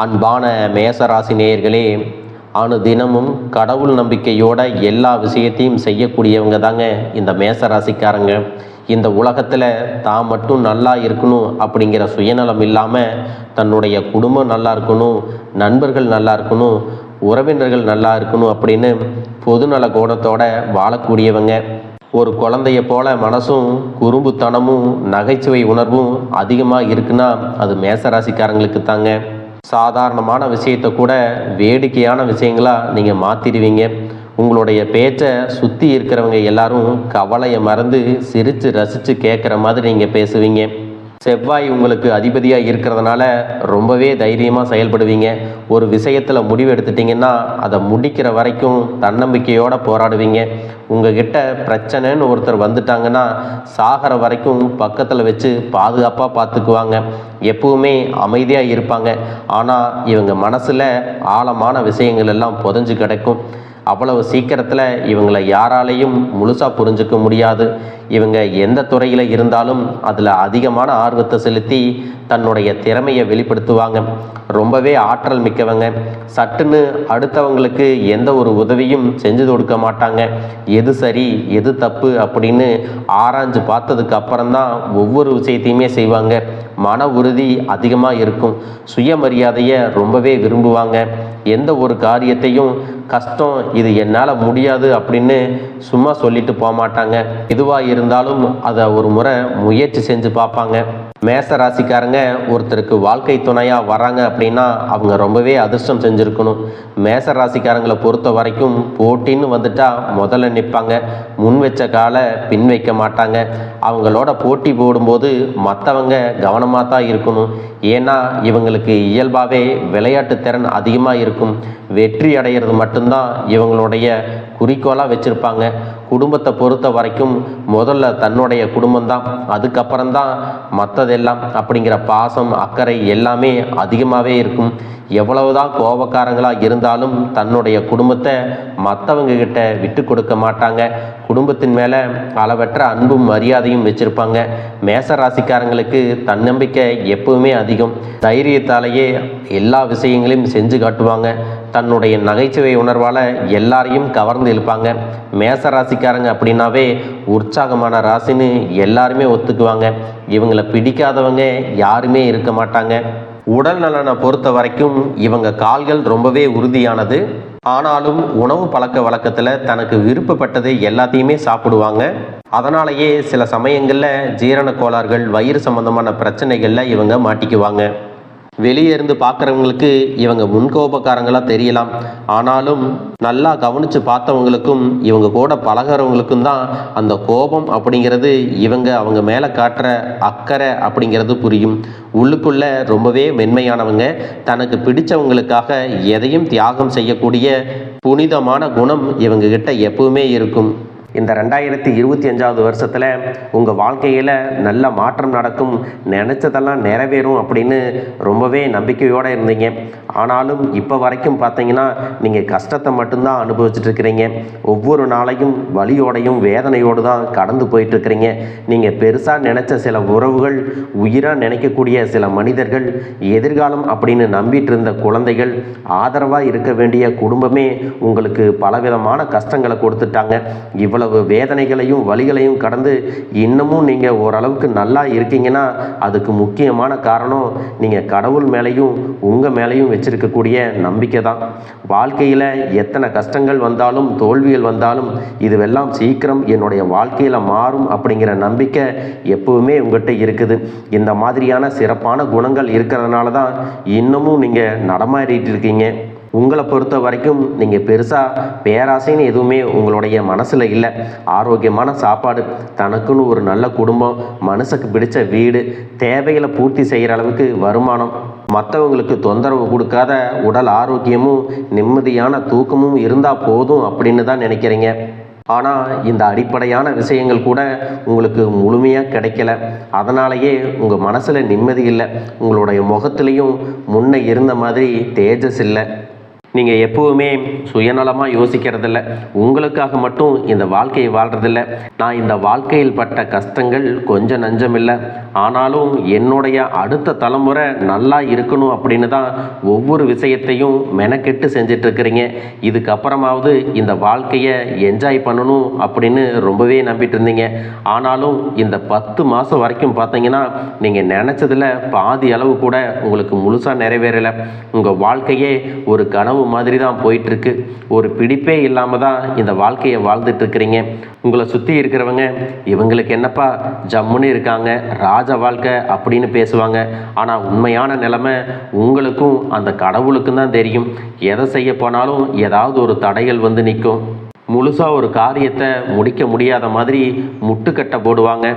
அன்பான மேசராசி நேயர்களே அணு தினமும் கடவுள் நம்பிக்கையோட எல்லா விஷயத்தையும் செய்யக்கூடியவங்க தாங்க இந்த மேசராசிக்காரங்க. இந்த உலகத்தில் தான் மட்டும் நல்லா இருக்கணும் அப்படிங்கிற சுயநலம் இல்லாமல் தன்னுடைய குடும்பம் நல்லா இருக்கணும் நண்பர்கள் நல்லா இருக்கணும் உறவினர்கள் நல்லா இருக்கணும் அப்படின்னு பொதுநல கோணத்தோட வாழக்கூடியவங்க. ஒரு குழந்தைய போல மனசும் குறும்புத்தனமும் நகைச்சுவை உணர்வும் அதிகமாக இருக்குன்னா அது மேசராசிக்காரங்களுக்கு தாங்க. சாதாரணமான விஷயத்தை கூட வேடிக்கையான விஷயங்களாக நீங்கள் மாற்றிடுவீங்க உங்களுடைய பேச்சை சுற்றி இருக்கிறவங்க எல்லாரும் கவலையை மறந்து சிரித்து ரசித்து கேட்குற மாதிரி நீங்கள் பேசுவீங்க. செவ்வாய் உங்களுக்கு அதிபதியாக இருக்கிறதுனால ரொம்பவே தைரியமாக செயல்படுவீங்க. ஒரு விஷயத்தில் முடிவு எடுத்துட்டிங்கன்னா அதை முடிக்கிற வரைக்கும் தன்னம்பிக்கையோடு போராடுவீங்க. உங்ககிட்ட பிரச்சனைன்னு ஒருத்தர் வந்துட்டாங்கன்னா சாகிற வரைக்கும் பக்கத்தில் வச்சு பாதுகாப்பாக பார்த்துக்குவாங்க எப்பவுமே அமைதியாக இருப்பாங்க. ஆனால் இவங்க மனசில் ஆழமான விஷயங்கள் எல்லாம் புதஞ்சு கிடக்கும். அவ்வளவு சீக்கிரத்தில் இவங்களை யாராலையும் முழுசாக புரிஞ்சுக்க முடியாது. இவங்க எந்த துறையில் இருந்தாலும் அதில் அதிகமான ஆர்வத்தை செலுத்தி தன்னுடைய திறமையை வெளிப்படுத்துவாங்க. ரொம்பவே ஆற்றல் மிக்கவங்க. சட்டுன்னு அடுத்தவங்களுக்கு எந்த ஒரு உதவியும் செஞ்சு கொடுக்க மாட்டாங்க. எது சரி எது தப்பு அப்படின்னு ஆராய்ஞ்சு பார்த்ததுக்கு அப்புறம்தான் ஒவ்வொரு விஷயத்தையுமே செய்வாங்க. மன உறுதி அதிகமாக இருக்கும். சுயமரியாதையை ரொம்பவே விரும்புவாங்க. எந்த ஒரு காரியத்தையும் கஷ்டம் இது என்னால் முடியாது அப்படின்னு சும்மா சொல்லிட்டு போக மாட்டாங்க எதுவாக இருந்தாலும் அதை ஒரு முறை முயற்சி செஞ்சு பார்ப்பாங்க. மேச ராசிக்காரங்க ஒருத்தருக்கு வாழ்க்கை துணையாக வராங்க அப்படின்னா அவங்க ரொம்பவே அதிர்ஷ்டம் செஞ்சுருக்கணும். மேச ராசிக்காரங்களை பொறுத்த வரைக்கும் போட்டின்னு வந்துட்டா முதல்ல நிற்பாங்க முன் வச்ச காலை பின் வைக்க மாட்டாங்க. அவங்களோட போட்டி போடும்போது மற்றவங்க கவனமாக தான் இருக்கணும். ஏன்னா இவங்களுக்கு இயல்பாகவே விளையாட்டு திறன் அதிகமாக இருக்கும். வெற்றி அடையிறது மட்டும்தான் இவங்களுடைய குறிக்கோளாக வச்சுருப்பாங்க. குடும்பத்தை பொறுத்த வரைக்கும் முதல்ல தன்னுடைய குடும்பம்தான். அதுக்கப்புறம்தான் மற்றதெல்லாம் அப்படிங்கிற பாசம் அக்கறை எல்லாமே அதிகமாகவே இருக்கும். எவ்வளவுதான் கோபக்காரங்களாக இருந்தாலும் தன்னுடைய குடும்பத்தை மற்றவங்க கிட்ட விட்டு கொடுக்க மாட்டாங்க. குடும்பத்தின் மேலே அளவற்ற அன்பும் மரியாதையும் வச்சுருப்பாங்க. மேச ராசிக்காரங்களுக்கு தன்னம்பிக்கை எப்பவுமே அதிகம். தைரியத்தாலேயே எல்லா விஷயங்களையும் செஞ்சு காட்டுவாங்க. தன்னுடைய நகைச்சுவை உணர்வால் எல்லாரையும் கவர்ந்து இழுப்பாங்க. மேச ராசிக்காரங்க அப்படின்னாவே உற்சாகமான ராசின்னு எல்லாருமே ஒத்துக்குவாங்க. இவங்களை பிடிக்காதவங்க யாருமே இருக்க மாட்டாங்க. உடல் நலனை பொறுத்த வரைக்கும் இவங்க கால்கள் ரொம்பவே உறுதியானது. ஆனாலும் உணவு பழக்க வழக்கத்தில் தனக்கு விருப்பப்பட்டதை எல்லாத்தையுமே சாப்பிடுவாங்க. அதனாலேயே சில சமயங்களில் ஜீரண கோளாறுகள் வயிறு சம்பந்தமான பிரச்சனைகளில் இவங்க மாட்டிக்குவாங்க. வெளியே இருந்து பார்க்குறவங்களுக்கு இவங்க முன்கோபக்காரங்களாக தெரியலாம். ஆனாலும் நல்லா கவனித்து பார்த்தவங்களுக்கும் இவங்க கூட பழகிறவங்களுக்கும் தான் அந்த கோபம் அப்படிங்கிறது இவங்க அவங்க மேலே காட்டுற அக்கறை அப்படிங்கிறது புரியும். உள்ளுக்குள்ளே ரொம்பவே மென்மையானவங்க. தனக்கு பிடிச்சவங்களுக்காக எதையும் தியாகம் செய்யக்கூடிய புனிதமான குணம் இவங்ககிட்ட எப்பவுமே இருக்கும். இந்த ரெண்டாயிரத்தி இருபத்தி அஞ்சாவது வருஷத்தில் உங்கள் வாழ்க்கையில் நல்ல மாற்றம் நடக்கும் நினச்சதெல்லாம் நிறைவேறும் அப்படின்னு ரொம்பவே நம்பிக்கையோடு இருந்தீங்க. ஆனாலும் இப்போ வரைக்கும் பார்த்தீங்கன்னா நீங்கள் கஷ்டத்தை மட்டும்தான் அனுபவிச்சுட்டு இருக்கிறீங்க. ஒவ்வொரு நாளையும் வலியோடையும் வேதனையோடு தான் கடந்து போயிட்டுருக்கிறீங்க நீங்கள் பெருசாக நினச்ச சில உறவுகள் உயிராக நினைக்கக்கூடிய சில மனிதர்கள் எதிர்காலம் அப்படின்னு நம்பிட்டு இருந்த குழந்தைகள் ஆதரவாக இருக்க வேண்டிய குடும்பமே உங்களுக்கு பலவிதமான கஷ்டங்களை கொடுத்துட்டாங்க. இவ்வளோ இவ்வளவு வேதனைகளையும் வலிகளையும் கடந்து இன்னமும் நீங்கள் ஓரளவுக்கு நல்லா இருக்கீங்கன்னா அதுக்கு முக்கியமான காரணம் நீங்கள் கடவுள் மேலேயும் உங்கள் மேலேயும் வச்சுருக்கக்கூடிய நம்பிக்கை தான். வாழ்க்கையில் எத்தனை கஷ்டங்கள் வந்தாலும் தோல்விகள் வந்தாலும் இதுவெல்லாம் சீக்கிரம் என்னுடைய வாழ்க்கையில் மாறும் அப்படிங்கிற நம்பிக்கை எப்பவுமே உங்கள்கிட்ட இருக்குது. இந்த மாதிரியான சிறப்பான குணங்கள் இருக்கிறதுனால தான் இன்னமும் நீங்கள் நடமாடிட்டு இருக்கீங்க. உங்களை பொறுத்த வரைக்கும் நீங்கள் பெருசாக பேராசைன்னு எதுவுமே உங்களுடைய மனசில் இல்லை. ஆரோக்கியமான சாப்பாடு தனக்குன்னு ஒரு நல்ல குடும்பம் மனசுக்கு பிடிச்ச வீடு தேவைகளை பூர்த்தி செய்கிற அளவுக்கு வருமானம். மற்றவங்களுக்கு தொந்தரவு கொடுக்காத உடல் ஆரோக்கியமும் நிம்மதியான தூக்கமும் இருந்தால் போதும் அப்படின்னு தான் நினைக்கிறீங்க. ஆனால் இந்த அடிப்படையான விஷயங்கள் கூட உங்களுக்கு முழுமையாக கிடைக்கல. அதனாலேயே உங்கள் மனசில் நிம்மதி இல்லை. உங்களுடைய முகத்துலேயும் முன்னே இருந்த மாதிரி தேஜஸ் இல்லை. நீங்கள் எப்போவுமே சுயநலமாக யோசிக்கிறதில்ல. உங்களுக்காக மட்டும் இந்த வாழ்க்கையை வாழ்கிறதில்ல நான் இந்த வாழ்க்கையில் பட்ட கஷ்டங்கள் கொஞ்சம் நஞ்சமில்லை. ஆனாலும் என்னுடைய அடுத்த தலைமுறை நல்லா இருக்கணும் அப்படின்னு தான் ஒவ்வொரு விஷயத்தையும் மெனக்கெட்டு செஞ்சிட்ருக்கிறீங்க. இதுக்கப்புறமாவது இந்த வாழ்க்கையை என்ஜாய் பண்ணணும் அப்படின்னு ரொம்பவே நம்பிட்டு இருந்தீங்க ஆனாலும் இந்த பத்து மாதம் வரைக்கும் பார்த்தீங்கன்னா நீங்கள் நினச்சதில் பாதி அளவு கூட உங்களுக்கு முழுசாக நிறைவேறலை. உங்கள் வாழ்க்கையே ஒரு கனவு மாதிரி தான் போயிட்டுருக்கு. ஒரு பிடிப்பே இல்லாமல் தான் இந்த வாழ்க்கையை வாழ்ந்துட்டு இருக்கிறீங்க உங்களை சுற்றி இருக்கிறவங்க இவங்களுக்கு என்னப்பா ஜம்முன்னு இருக்காங்க ராஜ வாழ்க்கை அப்படின்னு பேசுவாங்க. ஆனால் உண்மையான நிலைமை உங்களுக்கும் அந்த கடவுளுக்கும் தான் தெரியும். எதை செய்ய போனாலும் ஏதாவது ஒரு தடைகள் வந்து நிற்கும். முழுசாக ஒரு காரியத்தை முடிக்க முடியாத மாதிரி முட்டுக்கட்டை போடுவாங்க.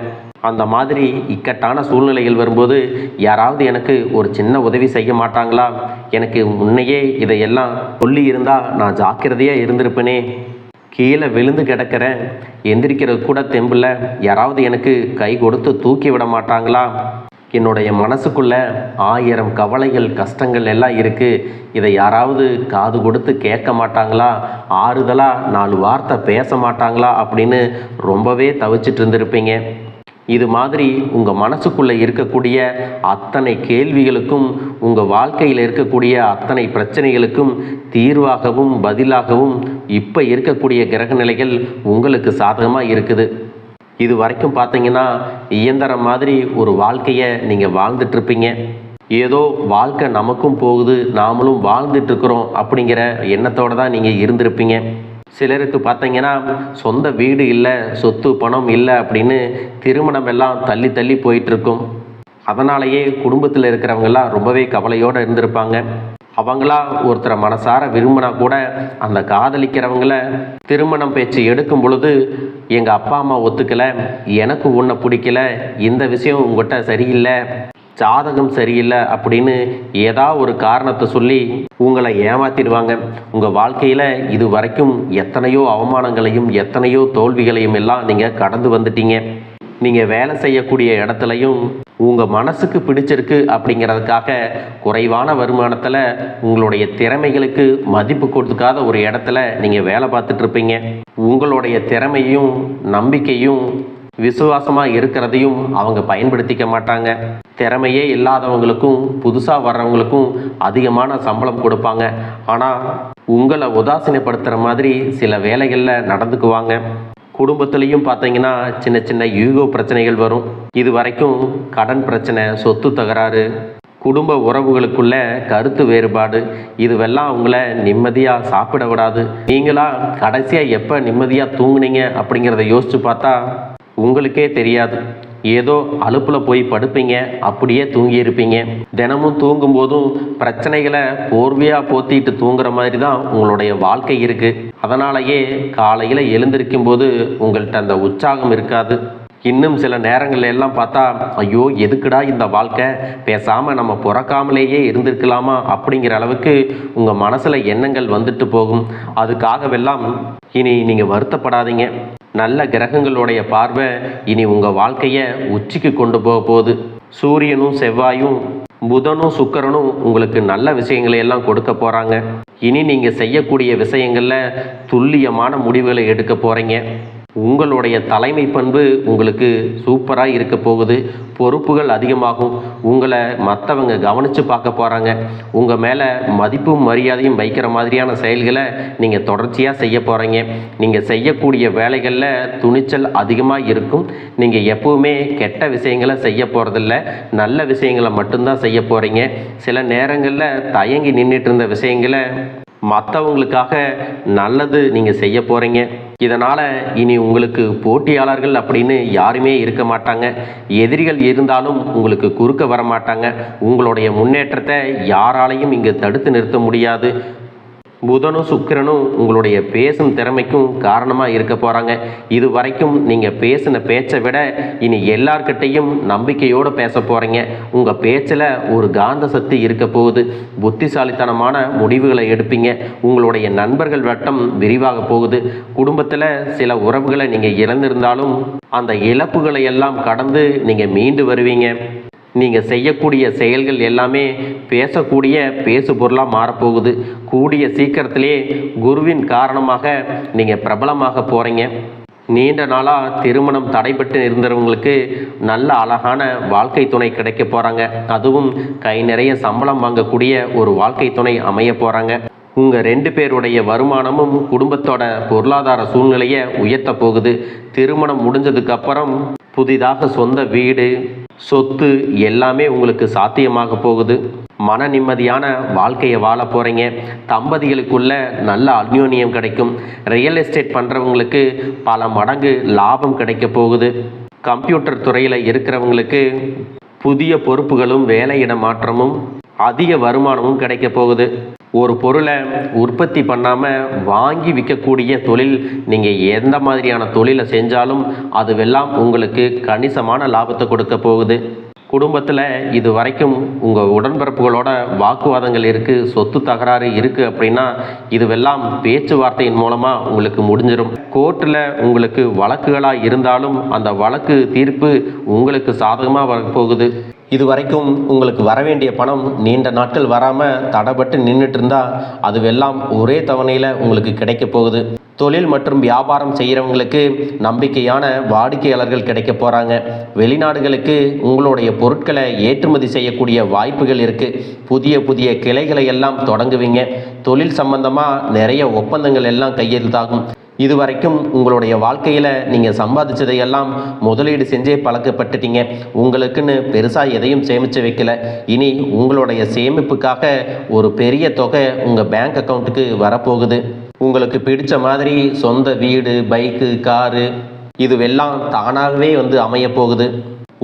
அந்த மாதிரி இக்கட்டான சூழ்நிலைகள் வரும்போது யாராவது எனக்கு ஒரு சின்ன உதவி செய்ய மாட்டாங்களா? எனக்கு முன்னையே இதையெல்லாம் சொல்லி இருந்தால் நான் ஜாக்கிரதையாக இருந்திருப்பேனே. கீழே விழுந்து கிடக்கிறேன். எந்திரிக்கிறது கூட தெம்பில் யாராவது எனக்கு கை கொடுத்து தூக்கி விட மாட்டாங்களா? என்னுடைய மனசுக்குள்ள ஆயிரம் கவலைகள் கஷ்டங்கள் எல்லாம் இருக்குது இதை யாராவது காது கொடுத்து கேட்க மாட்டாங்களா? ஆறுதலாக நாலு வார்த்தை பேச மாட்டாங்களா? அப்படின்னு ரொம்பவே தவிச்சிட்டு இருந்திருப்பீங்க. இது மாதிரி உங்கள் மனசுக்குள்ளே இருக்கக்கூடிய அத்தனை கேள்விகளுக்கும் உங்கள் வாழ்க்கையில் இருக்கக்கூடிய அத்தனை பிரச்சனைகளுக்கும் தீர்வாகவும் பதிலாகவும் இப்போ இருக்கக்கூடிய கிரக நிலைகள் உங்களுக்கு சாதகமாக இருக்குது. இது வரைக்கும் பார்த்தீங்கன்னா இயந்திரம் மாதிரி ஒரு வாழ்க்கையை நீங்கள் வாழ்ந்துட்டுருப்பீங்க. ஏதோ வாழ்க்கை நமக்கும் போகுது நாமளும் வாழ்ந்துட்டுருக்குறோம் அப்படிங்கிற எண்ணத்தோடு தான் நீங்கள் இருந்திருப்பீங்க. சிலருக்கு பார்த்தீங்கன்னா சொந்த வீடு இல்லை சொத்து பணம் இல்லை அப்படின்னு திருமணம் எல்லாம் தள்ளி தள்ளி போயிட்டுருக்கும். அதனாலேயே குடும்பத்தில் இருக்கிறவங்கெல்லாம் ரொம்பவே கவலையோடு இருந்திருப்பாங்க. அவங்களா ஒருத்தரை மனசார விரும்பினா கூட அந்த காதலிக்கிறவங்கள திருமணம் பேச்சு எடுக்கும் பொழுது எங்கள் அப்பா அம்மா ஒத்துக்கலை எனக்கு உன்னை பிடிக்கல இந்த விஷயம் உங்கள்கிட்ட சரியில்லை ஜாதகம் சரியில்லை அப்படின்னு ஏதாவது ஒரு காரணத்தை சொல்லி உங்களை ஏமாத்திடுவாங்க. உங்கள் வாழ்க்கையில் இது வரைக்கும் எத்தனையோ அவமானங்களையும் எத்தனையோ தோல்விகளையும் எல்லாம் நீங்கள் கடந்து வந்துட்டீங்க. நீங்கள் வேலை செய்யக்கூடிய இடத்துலையும் உங்கள் மனசுக்கு பிடிச்சிருக்கு அப்படிங்கிறதுக்காக குறைவான வருமானத்தில் உங்களுடைய திறமைகளுக்கு மதிப்பு கொடுக்காத ஒரு இடத்துல நீங்கள் வேலை பார்த்துட்ருப்பீங்க உங்களுடைய திறமையும் நம்பிக்கையும் விசுவாசமாக இருக்கிறதையும் அவங்க பயன்படுத்திக்க மாட்டாங்க. திறமையே இல்லாதவங்களுக்கும் புதுசாக வர்றவங்களுக்கும் அதிகமான சம்பளம் கொடுப்பாங்க. ஆனால் உங்களை உதாசீனப்படுத்துகிற மாதிரி சில வேலைகளில் நடந்துக்குவாங்க. குடும்பத்துலேயும் பார்த்தீங்கன்னா சின்ன சின்ன யூகோ பிரச்சனைகள் வரும். இது வரைக்கும் கடன் பிரச்சனை சொத்து தகராறு குடும்ப உறவுகளுக்குள்ள கருத்து வேறுபாடு இதுவெல்லாம் உங்களை நிம்மதியாக சாப்பிட விடாது. நீங்களா கடைசியாக எப்போ நிம்மதியாக தூங்குனீங்க அப்படிங்கிறத யோசித்து பார்த்தா உங்களுக்கே தெரியாது. ஏதோ அலுப்பில் போய் படுப்பீங்க அப்படியே தூங்கி இருப்பீங்க தினமும் தூங்கும்போதும் பிரச்சனைகளை போர்வையாக போத்திட்டு தூங்குற மாதிரி தான் உங்களுடைய வாழ்க்கை இருக்குது அதனாலேயே காலையில் எழுந்திருக்கும் போது உங்கள்கிட்ட அந்த உற்சாகம் இருக்காது. இன்னும் சில நேரங்களில் எல்லாம் பார்த்தா ஐயோ எதுக்குடா இந்த வாழ்க்கை? பேசாமல் நம்ம பிறக்காமலேயே இருந்திருக்கலாமா? அப்படிங்கிற அளவுக்கு உங்கள் மனசில் எண்ணங்கள் வந்துட்டு போகும். அதுக்காகவெல்லாம் இனி நீங்கள் வருத்தப்படாதீங்க. நல்ல கிரகங்களுடைய பார்வை இனி உங்கள் வாழ்க்கையை உச்சிக்கு கொண்டு போக போகுது. சூரியனும் செவ்வாயும் புதனும் சுக்கரனும் உங்களுக்கு நல்ல விஷயங்களை எல்லாம் கொடுக்க போகிறாங்க இனி நீங்கள் செய்யக்கூடிய விஷயங்களில் துல்லியமான முடிவுகளை எடுக்க போகிறீங்க உங்களுடைய தலைமை பண்பு உங்களுக்கு சூப்பராக இருக்க போகுது. பொறுப்புகள் அதிகமாகும். உங்களை மற்றவங்க கவனித்து பார்க்க போகிறாங்க உங்கள் மேலே மதிப்பும் மரியாதையும் வைக்கிற மாதிரியான செயல்களை நீங்கள் தொடர்ச்சியாக செய்ய போகிறீங்க நீங்கள் செய்யக்கூடிய வேலைகளில் துணிச்சல் அதிகமாக இருக்கும். நீங்கள் எப்போவுமே கெட்ட விஷயங்களை செய்ய போகிறதில்ல நல்ல விஷயங்களை மட்டும்தான் செய்ய போகிறீங்க சில நேரங்களில் தயங்கி நின்றுட்டு இருந்த விஷயங்களை மற்றவங்களுக்காக நல்லது நீங்கள் செய்ய போகிறீங்க இதனால் இனி உங்களுக்கு போட்டியாளர்கள் அப்படின்னு யாருமே இருக்க மாட்டாங்க. எதிரிகள் இருந்தாலும் உங்களுக்கு குறுக்க வர மாட்டாங்க உங்களுடைய முன்னேற்றத்தை யாராலையும் இங்கு தடுத்து நிறுத்த முடியாது. புதனும் சுக்கிரனும் உங்களுடைய பேசும் திறமைக்கும் காரணமாக இருக்க போகிறாங்க இது வரைக்கும் நீங்கள் பேசின பேச்சை விட இனி எல்லார்கிட்டையும் நம்பிக்கையோடு பேச போகிறீங்க உங்கள் பேச்சில் ஒரு காந்த சக்தி இருக்க போகுது. புத்திசாலித்தனமான முடிவுகளை எடுப்பீங்க. உங்களுடைய நண்பர்கள் வட்டம் விரிவாக போகுது. குடும்பத்தில் சில உறவுகளை நீங்கள் இழந்திருந்தாலும் அந்த இழப்புகளை எல்லாம் கடந்து நீங்கள் மீண்டு வருவீங்க. நீங்கள் செய்யக்கூடிய செயல்கள் எல்லாமே பேசக்கூடிய பேசு பொருளாக மாறப்போகுது. கூடிய சீக்கிரத்திலே குருவின் காரணமாக நீங்கள் பிரபலமாக போகிறீங்க நீண்ட நாளாக திருமணம் தடைபட்டு இருந்தவங்களுக்கு நல்ல அழகான வாழ்க்கை துணை கிடைக்க போகிறாங்க அதுவும் கை நிறைய சம்பளம் வாங்கக்கூடிய ஒரு வாழ்க்கை துணை அமைய போகிறாங்க உங்கள் ரெண்டு பேருடைய வருமானமும் குடும்பத்தோட பொருளாதார சூழ்நிலையை உயர்த்த போகுது. திருமணம் முடிஞ்சதுக்கப்புறம் புதிதாக சொந்த வீடு சொத்து எல்லாமே உங்களுக்கு சாத்தியமாக போகுது. மன நிம்மதியான வாழ்க்கையை வாழ போகிறீங்க தம்பதிகளுக்குள்ள நல்ல அந்யோன்யம் கிடைக்கும். ரியல் எஸ்டேட் பண்ணுறவங்களுக்கு பல மடங்கு லாபம் கிடைக்க போகுது. கம்ப்யூட்டர் துறையில் இருக்கிறவங்களுக்கு புதிய பொறுப்புகளும் வேலையிட மாற்றமும் அதிக வருமானமும் கிடைக்க போகுது. ஒரு பொருளை உற்பத்தி பண்ணாமல் வாங்கி விற்கக்கூடிய தொழில் நீங்கள் எந்த மாதிரியான தொழிலை செஞ்சாலும் அதுவெல்லாம் உங்களுக்கு கணிசமான லாபத்தை கொடுக்க போகுது. குடும்பத்தில் இது வரைக்கும் உங்கள் உடன்பிறப்புகளோட வாக்குவாதங்கள் இருக்குது சொத்து தகராறு இருக்குது அப்படின்னா இதுவெல்லாம் பேச்சுவார்த்தையின் மூலமாக உங்களுக்கு முடிஞ்சிடும் கோர்ட்டில் உங்களுக்கு வழக்குகளாக இருந்தாலும் அந்த வழக்கு தீர்ப்பு உங்களுக்கு சாதகமாக வரப்போகுது இது வரைக்கும் உங்களுக்கு வர வேண்டிய பணம் நீண்ட நாட்கள் வராமல் தடைப்பட்டு நின்றுட்டு இருந்தால் அதுவெல்லாம் ஒரே தவணையில் உங்களுக்கு கிடைக்க போகுது. தொழில் மற்றும் வியாபாரம் செய்கிறவங்களுக்கு நம்பிக்கையான வாடிக்கையாளர்கள் கிடைக்க போகிறாங்க வெளிநாடுகளுக்கு உங்களுடைய பொருட்களை ஏற்றுமதி செய்யக்கூடிய வாய்ப்புகள் இருக்குது புதிய புதிய கிளைகளை எல்லாம் தொடங்குவீங்க. தொழில் சம்பந்தமாக நிறைய ஒப்பந்தங்கள் எல்லாம் கையெழுத்தாகும். இதுவரைக்கும் உங்களுடைய வாழ்க்கையில் நீங்கள் சம்பாதிச்சதையெல்லாம் முதலீடு செஞ்சே பழக்கப்பட்டுட்டீங்க. உங்களுக்குன்னு பெருசாக எதையும் சேமித்து வைக்கல. இனி உங்களுடைய சேமிப்புக்காக ஒரு பெரிய தொகை உங்கள் பேங்க் அக்கௌண்ட்டுக்கு வரப்போகுது. உங்களுக்கு பிடிச்ச மாதிரி சொந்த வீடு பைக்கு காரு இதுவெல்லாம் தானாகவே வந்து அமையப்போகுது.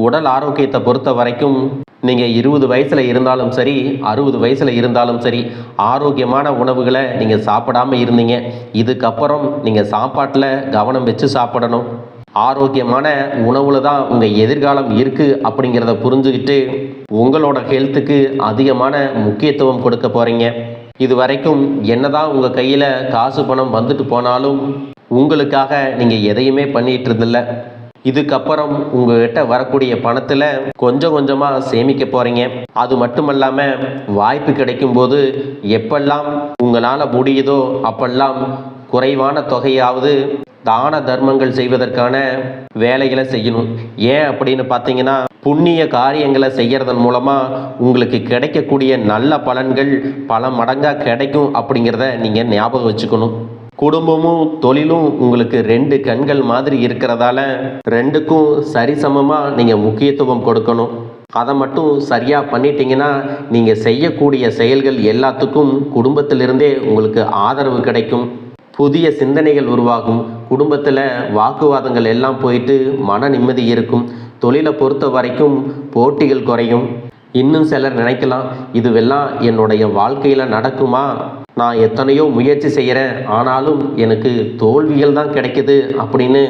உடல் ஆரோக்கியத்தை பொறுத்த வரைக்கும் நீங்கள் இருபது வயசில் இருந்தாலும் சரி அறுபது வயசில் இருந்தாலும் சரி ஆரோக்கியமான உணவுகளை நீங்கள் சாப்பிடாம இருந்தீங்க. இதுக்கப்புறம் நீங்கள் சாப்பாட்டில் கவனம் வச்சு சாப்பிடணும். ஆரோக்கியமான உணவில் தான் உங்கள் எதிர்காலம் இருக்குது அப்படிங்கிறத புரிஞ்சுக்கிட்டு உங்களோட ஹெல்த்துக்கு அதிகமான முக்கியத்துவம் கொடுக்க போகிறீங்க இது வரைக்கும் என்னதான் உங்கள் கையில் காசு பணம் வந்துட்டு போனாலும் உங்களுக்காக நீங்கள் எதையுமே பண்ணிகிட்டு இருந்தில்ல இதுக்கப்புறம் உங்ககிட்ட வரக்கூடிய பணத்தில் கொஞ்சம் கொஞ்சமாக சேமிக்க போகிறீங்க அது மட்டும் இல்லாமல் வாய்ப்பு கிடைக்கும் போது எப்பெல்லாம் உங்களால் முடியுதோ அப்பெல்லாம் குறைவான தொகையாவது தான தர்மங்கள் செய்வதற்கான வேலைகளை செய்யணும். ஏன் அப்படின்னு பார்த்தீங்கன்னா புண்ணிய காரியங்களை செய்யறதன் மூலமாக உங்களுக்கு கிடைக்கக்கூடிய நல்ல பலன்கள் பல மடங்காக கிடைக்கும் அப்படிங்கிறத நீங்கள் ஞாபகம் வச்சுக்கணும். குடும்பமும் தொழிலும் உங்களுக்கு ரெண்டு கண்கள் மாதிரி இருக்கிறதால ரெண்டுக்கும் சரிசமமாக நீங்கள் முக்கியத்துவம் கொடுக்கணும். அதை மட்டும் சரியாக பண்ணிட்டீங்கன்னா நீங்கள் செய்யக்கூடிய செயல்கள் எல்லாத்துக்கும் குடும்பத்திலிருந்தே உங்களுக்கு ஆதரவு கிடைக்கும். புதிய சிந்தனைகள் உருவாகும். குடும்பத்தில் வாக்குவாதங்கள் எல்லாம் போயிட்டு மன நிம்மதி இருக்கும். தொழிலை பொறுத்த வரைக்கும் போட்டிகள் குறையும். இன்னும் சிலர் நினைக்கலாம் இதுவெல்லாம் என்னுடைய வாழ்க்கையில் நடக்குமா? நான் எத்தனையோ முயற்சி செய்கிறேன் ஆனாலும் எனக்கு தோல்விகள் தான் கிடைக்குது அப்படின்னு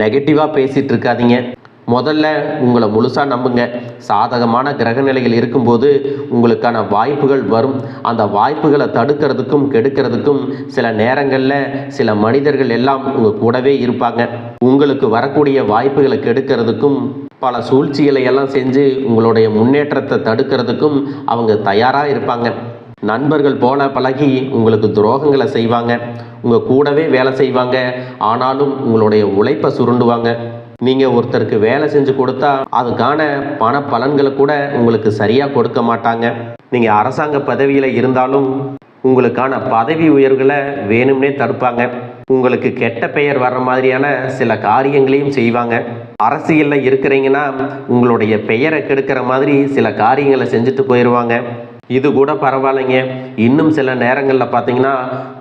நெகட்டிவாக பேசிகிட்டு இருக்காதீங்க. முதல்ல உங்களை முழுசாக நம்புங்க. சாதகமான கிரக நிலைகள் இருக்கும்போது உங்களுக்கான வாய்ப்புகள் வரும். அந்த வாய்ப்புகளை தடுக்கிறதுக்கும் கெடுக்கிறதுக்கும் சில நேரங்களில் சில மனிதர்கள் எல்லாம் உங்கள் கூடவே இருப்பாங்க. உங்களுக்கு வரக்கூடிய வாய்ப்புகளை கெடுக்கிறதுக்கும் பல சூழ்ச்சிகளை எல்லாம் செஞ்சு உங்களுடைய முன்னேற்றத்தை தடுக்கிறதுக்கும் அவங்க தயாராக இருப்பாங்க. நண்பர்கள் போல பழகி உங்களுக்கு துரோகங்களை செய்வாங்க. உங்கள் கூடவே வேலை செய்வாங்க. ஆனாலும் உங்களுடைய உழைப்பை சுருண்டுவாங்க. நீங்கள் ஒருத்தருக்கு வேலை செஞ்சு கொடுத்தா அதுக்கான பண பலன்களை கூட உங்களுக்கு சரியாக கொடுக்க மாட்டாங்க. நீங்கள் அரசாங்க பதவியில் இருந்தாலும் உங்களுக்கான பதவி உயர்வுகளை வேணும்னே தடுப்பாங்க. உங்களுக்கு கெட்ட பெயர் வர்ற மாதிரியான சில காரியங்களையும் செய்வாங்க. அரசியலில் இருக்கிறீங்கன்னா உங்களுடைய பெயரை கெடுக்கிற மாதிரி சில காரியங்களை செஞ்சுட்டு போயிடுவாங்க இது கூட பரவாயில்லைங்க. இன்னும் சில நேரங்களில் பார்த்தீங்கன்னா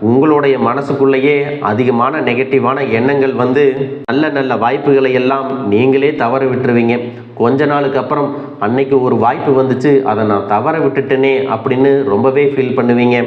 உங்களுடைய மனசுக்குள்ளேயே அதிகமான நெகட்டிவான எண்ணங்கள் வந்து நல்ல நல்ல வாய்ப்புகளை எல்லாம் நீங்களே தவற விட்டுருவீங்க. கொஞ்ச நாளுக்கு அப்புறம் அன்னைக்கு ஒரு வாய்ப்பு வந்துச்சு அதை நான் தவற விட்டுட்டேனே அப்படின்னு ரொம்பவே ஃபீல் பண்ணுவீங்க.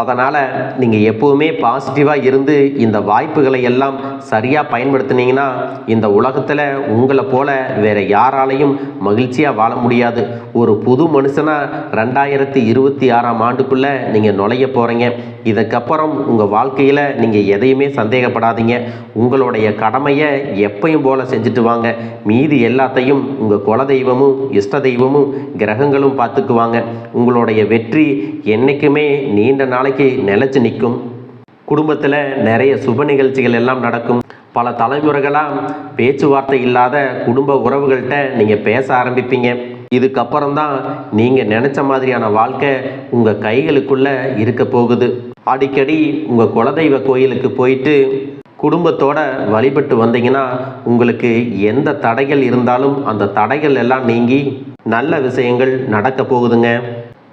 அதனால் நீங்கள் எப்போவுமே பாசிட்டிவாக இருந்து இந்த வாய்ப்புகளை எல்லாம் சரியாக பயன்படுத்துனீங்கன்னா இந்த உலகத்தில் உங்களை போல வேறு யாராலையும் மகிழ்ச்சியாக வாழ முடியாது. ஒரு புது மனுஷனாக ரெண்டாயிரத்தி இருபத்தி ஆறாம் ஆண்டுக்குள்ளே நீங்கள் நுழைய போகிறீங்க இதுக்கப்புறம் உங்கள் வாழ்க்கையில் நீங்கள் எதையுமே சந்தேகப்படாதீங்க. உங்களுடைய கடமையை எப்பையும் போல செஞ்சுட்டு வாங்க. மீதி எல்லாத்தையும் உங்கள் குலதெய்வமும் இஷ்ட தெய்வமும் கிரகங்களும் பார்த்துக்குவாங்க. உங்களுடைய வெற்றி என்றைக்குமே நீண்ட நாளைக்கு நிலச்சி நிற்கும். குடும்பத்தில் நிறைய சுப நிகழ்ச்சிகள் எல்லாம் நடக்கும். பல தலைமுறைகளாக பேச்சுவார்த்தை இல்லாத குடும்ப உறவுகள்கிட்ட நீங்கள் பேச ஆரம்பிப்பீங்க. இதுக்கப்புறம் தான் நீங்கள் நினச்ச மாதிரியான வாழ்க்கை உங்கள் கைகளுக்குள்ளே இருக்க போகுது. அடிக்கடி உங்கள் குலதெய்வ கோயிலுக்கு போயிட்டு குடும்பத்தோட வழிபட்டு வந்தீங்கன்னா உங்களுக்கு எந்த தடைகள் இருந்தாலும் அந்த தடைகள் எல்லாம் நீங்கி நல்ல விஷயங்கள் நடக்க போகுதுங்க.